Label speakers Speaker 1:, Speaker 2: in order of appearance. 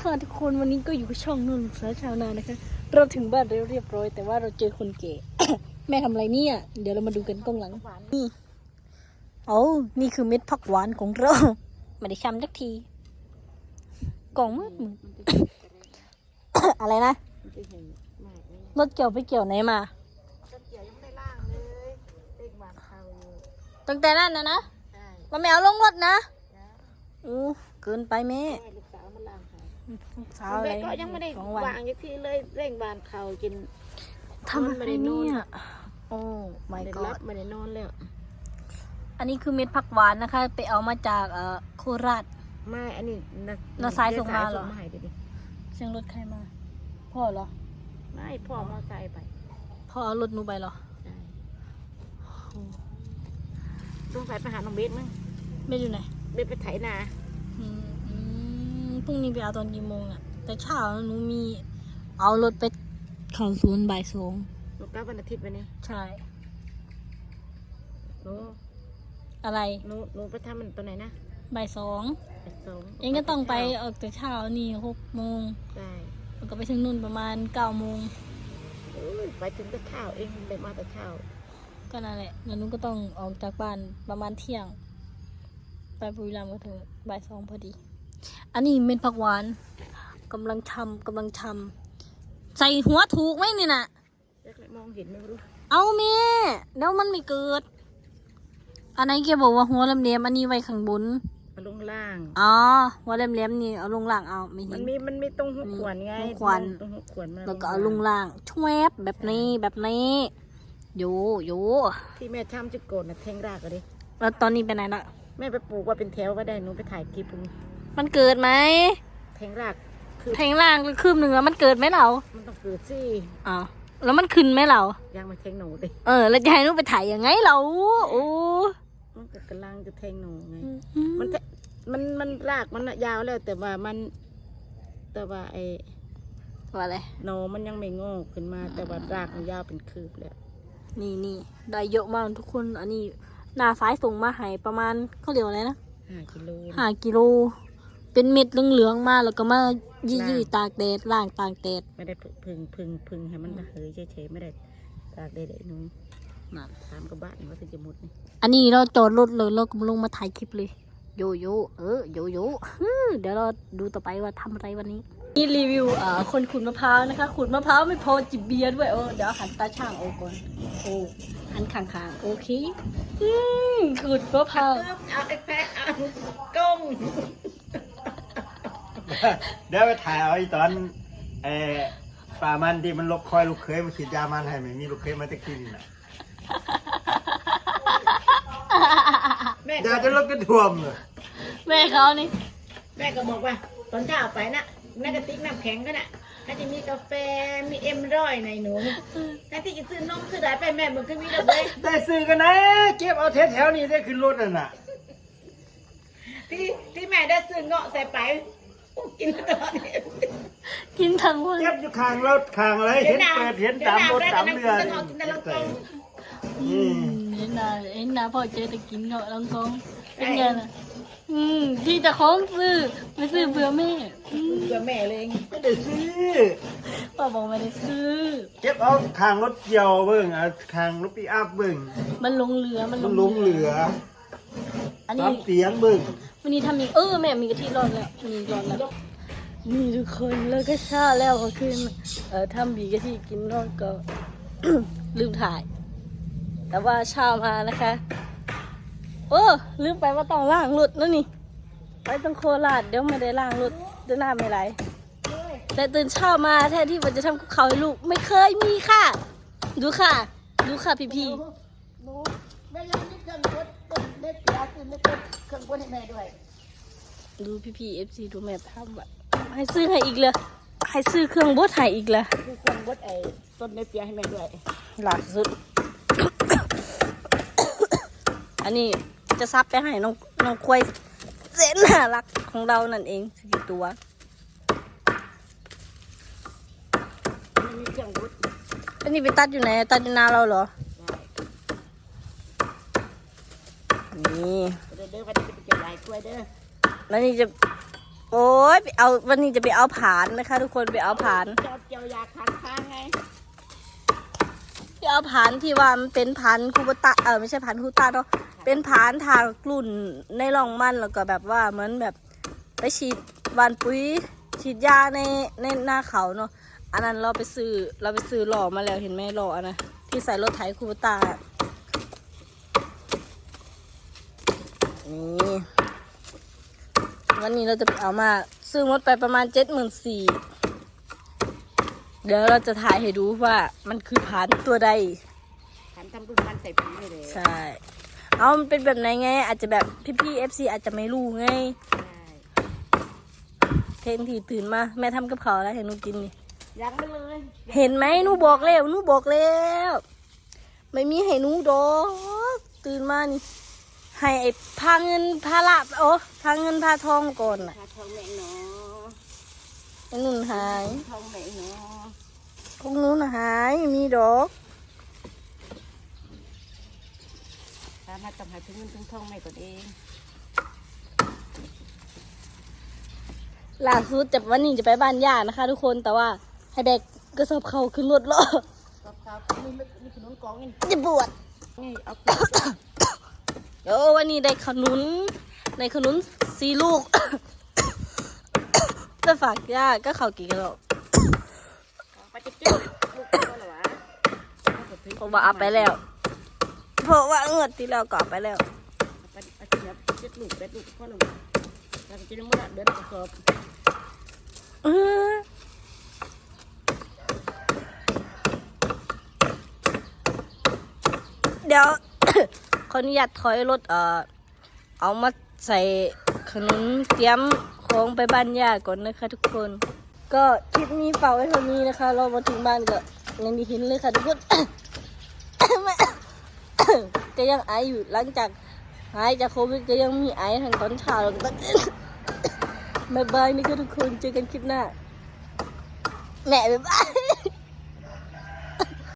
Speaker 1: ค่ะทุกคนวันนี้ก็อยู่กับช่องนุ่นสาวชาวนานะคะ เราถึงบ้านเรียบเรียบร้อย แต่ว่าเราเจอคนเก๋ แม่ทำอะไรเนี่ย เดี๋ยวเรามาดูกันกล้องหลังนี่โอ้นี่คือเม็ดผักหวานของเราไม่ได้ชำสักทีกล่องมืดมึงอะไรนะ
Speaker 2: มันจะเห็นมากเลย
Speaker 1: รถเกี่ยวไปเกี่ยวไหนมา
Speaker 2: ต้นเกี่ยวยังไม่ได้ล่างเลยเด็กหวานเขาอยู่
Speaker 1: ตั้งแต่นั้นนะนะ
Speaker 2: ใช่
Speaker 1: มาแมวลงรถนะ
Speaker 2: นะ
Speaker 1: อู้เกินไปแม่
Speaker 2: เขา
Speaker 1: สาวอะไร
Speaker 2: แม่ก็ยังไม่ได้
Speaker 1: สองวัน
Speaker 2: วางอยู่ที่เลยเร่งบานเขากิน
Speaker 1: ทำอะไรเนี่ยโอ้
Speaker 2: ไม่
Speaker 1: my
Speaker 2: ได้
Speaker 1: god
Speaker 2: รับไม่ได้นอนแล้ว
Speaker 1: อันนี้คือเม็ดผักหวานนะคะ ไปเอามาจากเอ่อโคราช
Speaker 2: ไม่ อันนี้นะ
Speaker 1: น้าสายส่งมาเหรอ
Speaker 2: ส่งมาให้ดิดิ
Speaker 1: เสียงรถใครมา พ่อเหรอ
Speaker 2: ไม่พ่อมอไซค์ไป
Speaker 1: พ่อเอารถหนูไปเหรอ
Speaker 2: ใช่ต้องใส่ไปหาน้องเบสมั้ง
Speaker 1: ไม่อยู่ไหน
Speaker 2: เบสไปไถนา
Speaker 1: อืมอืม พรุ่งนี้ไปเอาตอนกี่โมงอะแต่เช้าหนูมี เอารถไปเข้าศูนย์บ่ายสอง
Speaker 2: หนูกลับวันอาทิตย์วันนี้
Speaker 1: ใช่
Speaker 2: หนู
Speaker 1: อะไร
Speaker 2: หนูหนูไปทำมันตัวไหนนะ
Speaker 1: บ่ายสอง
Speaker 2: ไปส่ง
Speaker 1: เองก็ต้องไปออกแต่เช้านี่หกโมง
Speaker 2: ใช่
Speaker 1: แล้วก็ไปถึงนู่นประมาณเก้าโมง
Speaker 2: โอ้ยไปถึงแต่เช้าเองเลยมาแต่เช้า
Speaker 1: ก็นั่นแหละแล้วหนูก็ต้องออกจากบ้านประมาณเที่ยง ไปบุรีรัมย์ก็ถึงบ่ายสองพอดี อันนี้เม็ดผักหวานกำลังทำกำลังทำใส่หัวถูกไหมนี่น่ะ
Speaker 2: เล็กๆมองเห็นไม่รู้
Speaker 1: เอาแม่แล้วมันไม่เกิด อันไหนแกบอกว่าหัวแหลมๆอันนี้ไว้ข้างบน
Speaker 2: มาลงล่าง
Speaker 1: อ๋อ หัวแหลมๆนี่เอาลงล่างเอาไม่เห็
Speaker 2: มันนมีมันมีตรงหัวขวานไง
Speaker 1: หัวขวาน
Speaker 2: ตรงหัวขวานมัน
Speaker 1: แล้วก็เอาลงล่างชวบแบบนี้แบบนี้โยโย
Speaker 2: ที่แม่ทำจุดโกนน่ะแทงรากอะดิ
Speaker 1: แล้วตอนนี้ไปไหนละ
Speaker 2: แม่ไปปลูกว่าเป็นแถวก็ได้หนูไปถ่ายคลิป มึง
Speaker 1: มันเกิดไหม
Speaker 2: แทงรากคือ
Speaker 1: แทงล่างคืบหนึ่งแล้วมันเกิดไหมเรา
Speaker 2: มันต้องเกิดสิ
Speaker 1: อ๋อแล้วมันขึ้นไหมเรา
Speaker 2: ยางมาแทงหนูดิ
Speaker 1: เออ แล้วจะให้หนูไปถ่ายยังไงเราโอ้
Speaker 2: มันก็กำลังจะแทงหนูไงมันแทมันมันรากมันน่ะยาวแล้ว แต่ว่ามัน แต่ว่าไอ้
Speaker 1: ว่าอะไร
Speaker 2: หนอมันยังไม่งอกขึ้นมา แต่ว่ารากมันยาวเป็นคืบแล้ว
Speaker 1: นี่นี่ได้เยอะมากทุกคน อันนี้หน้าซ้ายส่งมาให้ประมาณเขาเรียกว่าอะไรนะ
Speaker 2: ห้ากิโล
Speaker 1: ห้ากิโล เป็นเม็ดเหลืองๆมาแล้วก็มายี่ๆตากแดดล่างตากแดด
Speaker 2: ไม่ได้พึ่งพึ่งพึ่งให้มันระเหยเฉยๆไม่ได้ตากได้เลยหนู
Speaker 1: นั่น
Speaker 2: ถามกับบ้านว่าถึงจะหมดนี่
Speaker 1: อันนี้เราจอดรถเลยเราก็ลงมาถ่ายคลิปเลย โยโย่เออโยโย่ฮึ่มเดี๋ยวเราดูต่อไปว่าทำอะไรวันนี้นี่รีวิวอ่าคนขูดมะพร้าวนะคะขูดมะพร้าวไม่พอจิบเบียร์ด้วยโอ้เดี๋ยวหันตาช่างโอก่อนโอ้หันข้างๆโอเคอืมขูดมะพร้าว
Speaker 2: เอาไอ้แพะเอาก้ง
Speaker 3: เดี๋ยวไปถ่ายเอาไอ้ตอนเออป่ามันที่มันลบคอยลูกเคยมาฉีดยามันให้ไม่มีลูกเคยมาตะกินน่ะ
Speaker 2: แม่
Speaker 3: ยาจะลดกระท่วมเลย
Speaker 1: แม่เขานี่
Speaker 2: แม่ก็บอกว่า ตอนเช้าไปนะแม่กระติกน้ำแข็งก็น่ะถ้าจะมีกาแฟมีเอ็มร้อยในหนูถ้าที่จะซื้อนมซื้อได้ไปแม่มันก็มีแล้วเลย
Speaker 3: ได้ซื้อกันนะเก็บเอาแถวๆนี้ได้ขึ้นรถน่ะน่ะ
Speaker 2: ที่ที่แม่ได้ซื้อเงาะใส่ไปอู้ กินตลอดเลย
Speaker 1: กินทั้งวัน
Speaker 3: เก็บอยู่ข้างรถข้างอะไรเห็นเปิดเห็นตามรถตามเรือ
Speaker 2: ดี๋ยวหนาวได้แต่น้ำกินตลอดกอง
Speaker 3: อืม
Speaker 1: เห็นนะเห็นนะพ่อเจอแต่กินเงาะลองกองเป็นไงล่ะอืมที่จะคล้องซื้อไม่ซื้อเพื่อแม่อืม
Speaker 2: เพื่อแม่เลย
Speaker 3: ไม่ได้ซื้อ
Speaker 1: พ่อบอกไม่ได้ซื้อ
Speaker 3: เก็บเอาข้างรถเกี่ยวเบิ่งเอาข้างรถปีอัพเบิ่ง
Speaker 1: มันลงเรือมัน
Speaker 3: มันลงเหลือ
Speaker 1: อัน
Speaker 3: ตา
Speaker 1: นี้
Speaker 3: มเตียงเบิ่ง
Speaker 1: วันนี้ทำอีกเออแม่มีกะทิร้อนแล้วมีร้อนแล้วนี่ทุกคนแล้วก็เช้าแล้วก็ขึ้นเอ่อทำบีกะทิกินร้อนก็ ลืมถ่าย แต่ว่าเช้ามานะคะโอ้ลืมไปว่าต้องล้างรถแล้วนี่ไปต้องโคราชเดี๋ยวไม่ได้ล้างรถเดี๋ยวหน้าไม่ไหลแต่ตื่นเช้ามาแทนที่มันจะทำกับข้าวให้ลูกไม่เคยมีค่ะ ดูค่ะ ดูค่ะพี่พี่
Speaker 2: หนูแม่ยังมีเครื่องบดต้น เล็กยาซื้อเล็กเครื่องบดให้แม่ด้วย
Speaker 1: ๆดูพี่พี่เอฟซีดูแม่ทำแบบให้ซื้อให้อีกเลยให้ซื้อเครื่องบดให้อีกเลย
Speaker 2: คือเครื่องบดไอ้ต้นเล็กยาให้แม่ด้วย
Speaker 1: หลักสุด อันนี้จะซับไปให้น้องน้องควายเส้นน่ารักของเรานั่นเองสกิตัว
Speaker 2: มันมีเครื่องบด
Speaker 1: อันนี้ไปตัดอยู่ไหนตัดอยู่นาเราเหรอ นี่
Speaker 2: เด้อเด้อวันนี้จะไปเก็บหลายกล้วยเด้อ
Speaker 1: แล้วนี่จะ โอ้ยไปเอาวันนี้จะไปเอาผานนะคะ ทุกคนไปเอาผาน
Speaker 2: จอดเกี่ยวยาคันค้างไง
Speaker 1: ไปเอาผานที่ว่ามันเป็นผานคูบตะเออไม่ใช่ผานคูตาเนาะเป็นผานทางกลุ่นในร่องมันแล้วก็แบบว่าเหมือนแบบไปฉีดหวานปุ๋ยฉีดยาในในหน้าเขาเนาะอันนั้นเราไปซื้อเราไปซื้อหล่อมาแล้วเห็นไหมหล่ออันนะที่ใส่รถไถคูบตา นี่วันนี้เราจะไปเอามา ซื้อหมดไปประมาณเจ็ดหมื่นสี่เดี๋ยวเราจะถ่ายให้ดูว่ามันคือผานตัวใด
Speaker 2: ขันทำรุ่นมันใส่ปุ๋ยเลย
Speaker 1: ใช่เอามันเป็นแบบไหนไง อาจจะแบบพี่ๆเอฟซีอาจจะไม่รู้ไงเทนทีตื่นมา แม่ทำกับเขาวแล้วเห็นหนูกินนี่
Speaker 2: ยังไม่เลย
Speaker 1: เห็นไหมหนูบอกแล้วหนูบอกแล้ว ไม่มีให้หนูดอกตื่นมานี่ ให้ไอ้พาเงินพาละโอ้พาเงินพาทองก่อนน่ะ
Speaker 2: พาทองแม่เนาะ
Speaker 1: ไอ้นุ่นหาย
Speaker 2: ทองแม่เนาะ
Speaker 1: พวกนู้นน่ะหายไม่มีดอก
Speaker 2: พามาต้องหาถึงเงินถึงทองแม่ก่อนเอง
Speaker 1: ล่าสุดจะวันนี้จะไปบ้านย่านะคะ ทุกคนแต่ว่าให้แบกกระสอบเขาขึ้นรถล้อ
Speaker 2: กับข้าวนี่ไม่นี่ขนมกองนี่
Speaker 1: จะบวช
Speaker 2: นี่เอา
Speaker 1: เดี๋ยววันนี้ได้ขนุนในขนุนสีลูก จะฝากย่าก็เขากี่กันหรอก
Speaker 2: ไปจิ๊บจิ๊บลูกก็เหรอวะ
Speaker 1: เพราะว่าเอาไปแล้ว เพราะว่าเงินที่เราก็เอาไปแล้ว
Speaker 2: ไปไปกินแล้วเจ็ดลูกแปดลูกพ่อหนุ่มแล้วก็จะได้เมื่อเดือนกระสอบ
Speaker 1: เออเดี๋ยว ขออนุญาตถอยรถเอ่อเอามาใส่ขนุนเตรียมของไปบ้านย่าก่อนนะคะทุกคน ก็คลิปนี้ฝาไว้เท่านี้นะคะ เรามาถึงบ้านก็ยังดีหินเลยค่ะทุกคน ก็ยังไออยู่หลังจากหายจากโควิดก็ยังมีไอทั้งตอนเช้าแล้วก็บายบายนี่ค่ะทุกคนเจอกันคลิปหน้าแม่บายบาย